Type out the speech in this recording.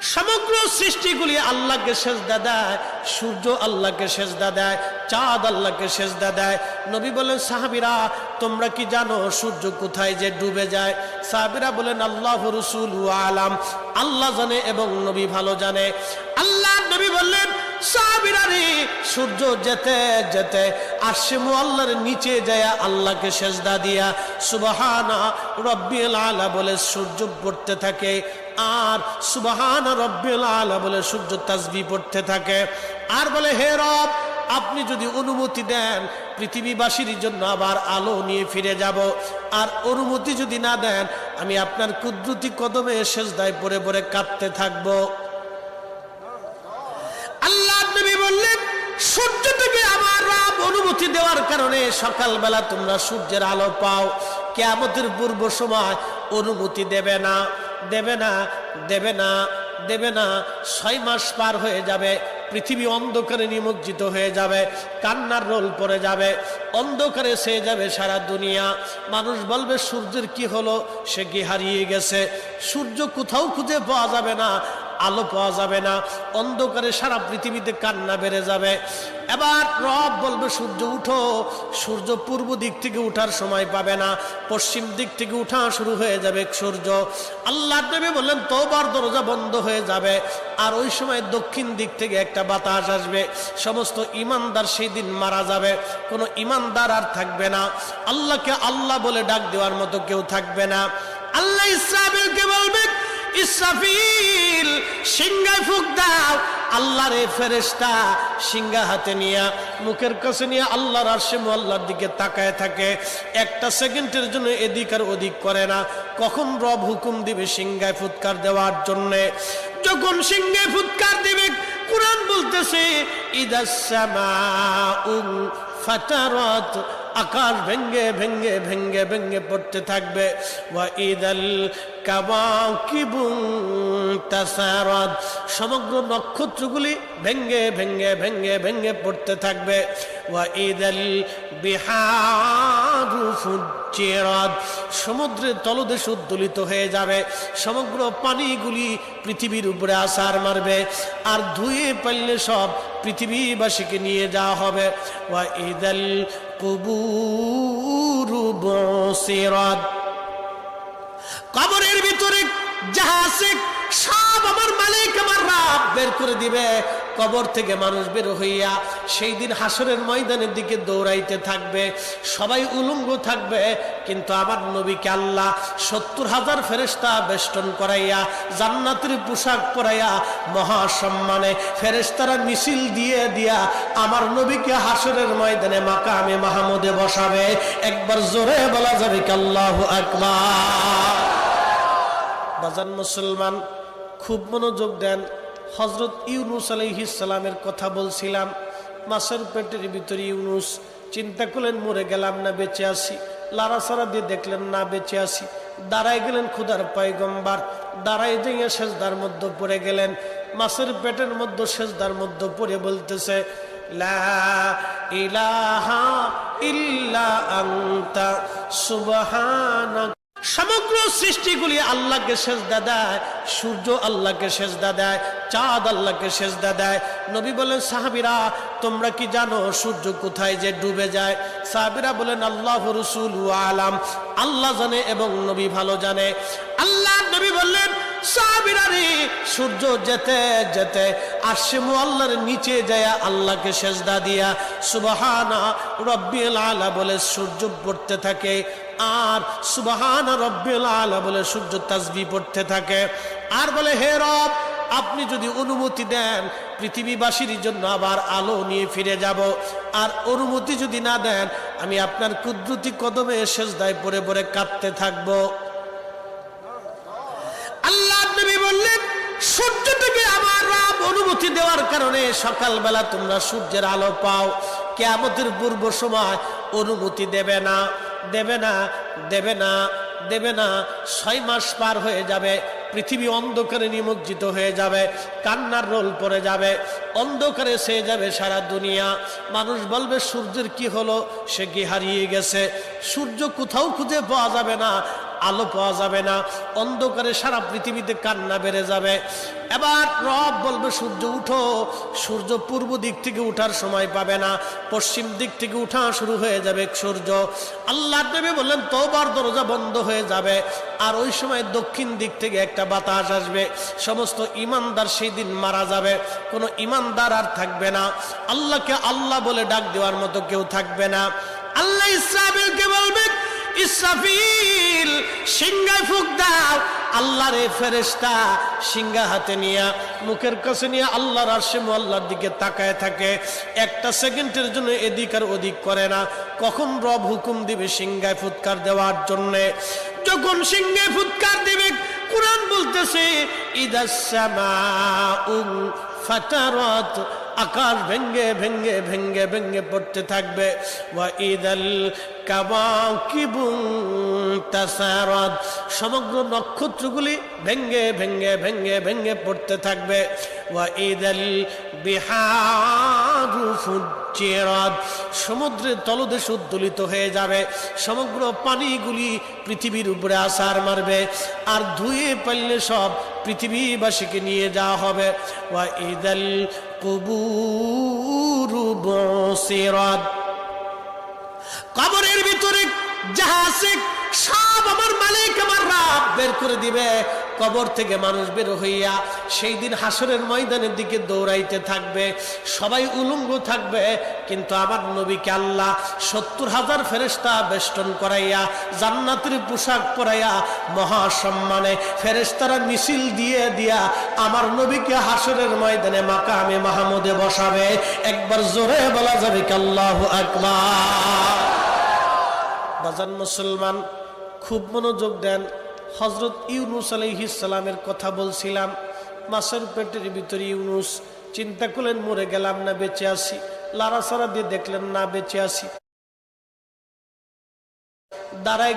সমগ্র সৃষ্টিগুলি আল্লাহকে সেজদা দেয়, সূর্য আল্লাহকে সেজদা দেয়, চাঁদ আল্লাহকে সেজদা দেয়। নবী বলেন, সাহাবিরা, তোমরা কি জানো সূর্য কোথায় যে ডুবে যায়? সাহাবিরা বলেন, আল্লাহ রসুল আলাম, আল্লাহ জানে এবং নবী ভালো জানে। আল্লাহ নবী বললেন সাহাবিরারে সূর্য যেতে যেতে আশিমু আল্লাহর নিচে যায় আল্লাহকে সেজদা দিয়া, সুবহানা, রব্বিল আলা বলে সূর্য পড়তে থাকে। আর সুবাহান রব্বিল আলা বলে সূর্য তাসবি পড়তে থাকে। আর বলে, হে রব, আপনি যদি অনুমতি দেন, পৃথিবীবাসীর জন্য আবার আলো নিয়ে ফিরে যাব। আর অনুমতি যদি না দেন, আমি আপনার কুদরতি কদমে সেজদায় পরে পরে কাঁদতে থাকব। আল্লাহ বললেন, সূর্য থেকে আমার রাব অনুমতি দেওয়ার কারণে সকালবেলা তোমরা সূর্যের আলো পাও। কেয়ামতের পূর্ব সময় অনুমতি দেবে না। দেবে না দেবে না দেবে না। ছয় মাস পার হয়ে যাবে, পৃথিবী অন্ধকারে নিমজ্জিত হয়ে যাবে, কান্নার রোল পড়ে যাবে, অন্ধকারে সে যাবে সারা দুনিয়া। মানুষ বলবে, সূর্যের কি হলো? সে কি হারিয়ে গেছে? সূর্য কোথাও খুঁজে পাওয়া যাবে না। আলো পাওয়া যাবে না। অন্ধকারে সারা পৃথিবীতে কান্না বেড়ে যাবে। এবার রব বলবে, সূর্য উঠো। সূর্য পূর্ব দিক থেকে উঠার সময় পাবে না। পশ্চিম দিক থেকে উঠা শুরু হয়ে যাবে সূর্য। আল্লাহ দেবে বললেন, তোবার দরজা বন্ধ হয়ে যাবে। আর ওই সময় দক্ষিণ দিক থেকে একটা বাতাস আসবে। সমস্ত ইমানদার সেই দিন মারা যাবে। কোনো ইমানদার আর থাকবে না। আল্লাহকে আল্লাহ বলে ডাক দেওয়ার মতো কেউ থাকবে না। আল্লাহ ইসরাফিলকে বলবে ইসরাফিল, সিংহায় ফুক দাও। ফেরেস্তা সিংহা হাতে মুখের কাছে নিয়ে দিকে তাকায় থাকে। একটা সেকেন্ডের জন্য এদিক আর ওদিক করে না। কখন রব হুকুম দিবে সিংহায় ফুৎকার দেওয়ার জন্যে? যখন সিংহায় ফুৎকার দিবে, কোরআন বলতেছে ইদাসমা ফাতারত আকাশ ভেঙ্গে ভেঙ্গে ভেঙ্গে ভেঙ্গে পড়তে থাকবে। ওয়া ঈদাল কাওয়াকিবুন তাসারাত সমগ্র নক্ষত্রগুলি ভেঙ্গে ভেঙ্গে ভেঙ্গে ভেঙ্গে পড়তে থাকবে। সমুদ্রের তলদেশ উদ্দোলিত হয়ে যাবে। সমগ্র পানিগুলি পৃথিবীর উপরে আসার মারবে। আর ধুয়ে পাইলে সব পৃথিবীবাসীকে নিয়ে যাওয়া হবে। ওয়া ঈদাল কুবুরু বসিরাত। যাহা সব আমার মালিক, আমার রাব। বের করে দিবে। কবর থেকে মানুষ বের হইয়া সেই দিন হাসরের ময়দানের দিকে দৌড়াইতে থাকবে। সবাই উলঙ্গ থাকবে। কিন্তু আমার নবীকে আল্লাহ সত্তর হাজার ফেরেস্তা বেষ্টন করাইয়া, জান্নাতের পোশাক পরাইয়া, মহাসম্মানে ফেরেস্তারা মিছিল দিয়ে দিয়া আমার নবীকে হাসরের ময়দানে মাকামে মাহমুদে বসাবে। একবার জোরে বলা যাবে কি আল্লাহ আকবার। বাজান মুসলমান, খুব মনোযোগ দেন। হজরত ইউনুস আলহিসালামের কথা বলছিলাম। মাছের পেটের ভিতরে ইউনুস, চিন্তা করলেন, মরে গেলাম না, বেঁচে আসি লাড়াছাড়া দিয়ে দেখলেন, না, বেঁচে আসি দাঁড়ায় গেলেন ক্ষুদার পয়গম্বার। দাঁড়ায় যাইয়া সেজদার মধ্যে পড়ে গেলেন। মাছের পেটের মধ্যে সেজদার মধ্যে পড়ে বলতেছে, লা ইলাহা ইল্লা আনতা, সুবহানাক সমগ্র সৃষ্টিগুলি আল্লাহকে সেজদা দেয়, সূর্য আল্লাহকে সেজদা দেয়, চাঁদ আল্লাহকে সেজদা দেয়। নবী বলেন, সাহাবিরা, তোমরা কি জানো সূর্য কোথায় যে ডুবে যায়? সাহাবিরা বলেন, আল্লাহ রসুল আলাম। আল্লাহ জানে এবং নবী ভালো জানে। আল্লাহ নবী বললেন সাহাবিরা রে সূর্য যেতে যেতে আশিমু আল্লাহর নিচে যায় আল্লাহকে সেজদা দিয়া সুবহানা রব্বিল আলা বলে সূর্য পড়তে থাকে আর সুবহান রব্বিল আলা বলে সূর্য তাসবি পড়তে থাকে। আর বলে, হে রব, আপনি যদি অনুমতি দেন, পৃথিবীবাসীর জন্য আবার আলো নিয়ে ফিরে যাব। আর অনুমতি যদি না দেন, আমি আপনার কুদরতি কদমে সেজদায় পড়ে পড়ে কাঁদতে থাকব। সূর্য থেকে আমার রাব অনুমতি দেওয়ার কারণে সকালবেলা তোমরা সূর্যের আলো পাও। কেয়ামতের পূর্ব সময় অনুমতি দেবে না দেবে না দেবে না দেবে না। ছয় মাস পার হয়ে যাবে, পৃথিবী অন্ধকারে নিমজ্জিত হয়ে যাবে, কান্নার রোল পড়ে যাবে, অন্ধকারে সে যাবে সারা দুনিয়া। মানুষ বলবে, সূর্যের কি হলো? সে কি হারিয়ে গেছে? সূর্য কোথাও খুঁজে পাওয়া যাবে না। আলো পাওয়া যাবে না। অন্ধকারে সারা পৃথিবীতে কান্না বেড়ে যাবে। এবার রব বলবে, সূর্য উঠো। সূর্য পূর্ব দিক থেকে উঠার সময় পাবে না। পশ্চিম দিক থেকে উঠা শুরু হয়ে যাবে সূর্য। আল্লাহ নবী বললেন, তোবার দরজা বন্ধ হয়ে যাবে। আর ওই সময় দক্ষিণ দিক থেকে একটা বাতাস আসবে। সমস্ত ইমানদার সেই দিন মারা যাবে। কোনো ইমানদার আর থাকবে না। আল্লাহকে আল্লাহ বলে ডাক দেওয়ার মতো কেউ থাকবে না। আল্লাহ ইসরাফিলকে বলবে ইসরাফিল, সিংহায় ফুক দাও। আল্লাহর এই ফেরেশতা সিংহা হাতে নিয়ে, মুখের কাছে নিয়ে আল্লাহর আরশে আল্লাহর দিকে তাকায় থাকে। একটা সেকেন্ডের জন্য এদিক আর ওদিক করে না। কখন রব হুকুম দিবে সিংহায় ফুৎকার দেওয়ার জন্য? যখন সিংহায় ফুৎকার দিবে, কোরআন বলতেছে ইদাসমা উং ফাতারাত আকাশ ভেঙ্গে ভেঙ্গে ভেঙ্গে ভেঙ্গে পড়তে থাকবে। ওয়া ইদাল কাবাকিবুন তাসারাত। সমগ্র নক্ষত্রগুলি ভেঙ্গে ভেঙ্গে ভেঙ্গে ভেঙ্গে পড়তে থাকবে। ওয়া ইদাল বিহারু। সমুদ্রের তলদেশ উদ্দোলিত হয়ে যাবে। সমগ্র পানিগুলি পৃথিবীর উপরে আসার মারবে। আর ধুয়ে পারলে সব পৃথিবীবাসীকে নিয়ে যাওয়া হবে। ওয়া ইদাল কুবুরু বসিরাত। কবরের ভিতরে যাহা আছে, সব আমার মালিক, আমার রাব বের করে দিবে। কবর থেকে মানুষ বের হইয়া সেই দিন হাসরের ময়দানের দিকে দৌড়াইতে থাকবে। সবাই উলঙ্গ থাকবে, কিন্তু আমার নবীকে আল্লাহ সত্তর হাজার ফেরেস্তা বেষ্টন করাইয়া, জান্নাতের পোশাক পরাইয়া মহাসম্মানে ফেরেস্তারা মিছিল দিয়ে দিয়া আমার নবীকে হাসরের ময়দানে মাকামে মাহমুদে বসাবে। একবার জোরে বলা যাবে কি আল্লাহ আকবার। বাজান মুসলমান, খুব মনোযোগ দেন। হজরত ইউনুস আলহিসালামের কথা বলছিলাম মাসের পেটের ভিতরে ইউনুস, চিন্তা করলেন, মরে গেলাম না, বেঁচে আসি লারা সারা দিয়ে দেখলেন, না, বেঁচে আসি দাঁড়ায়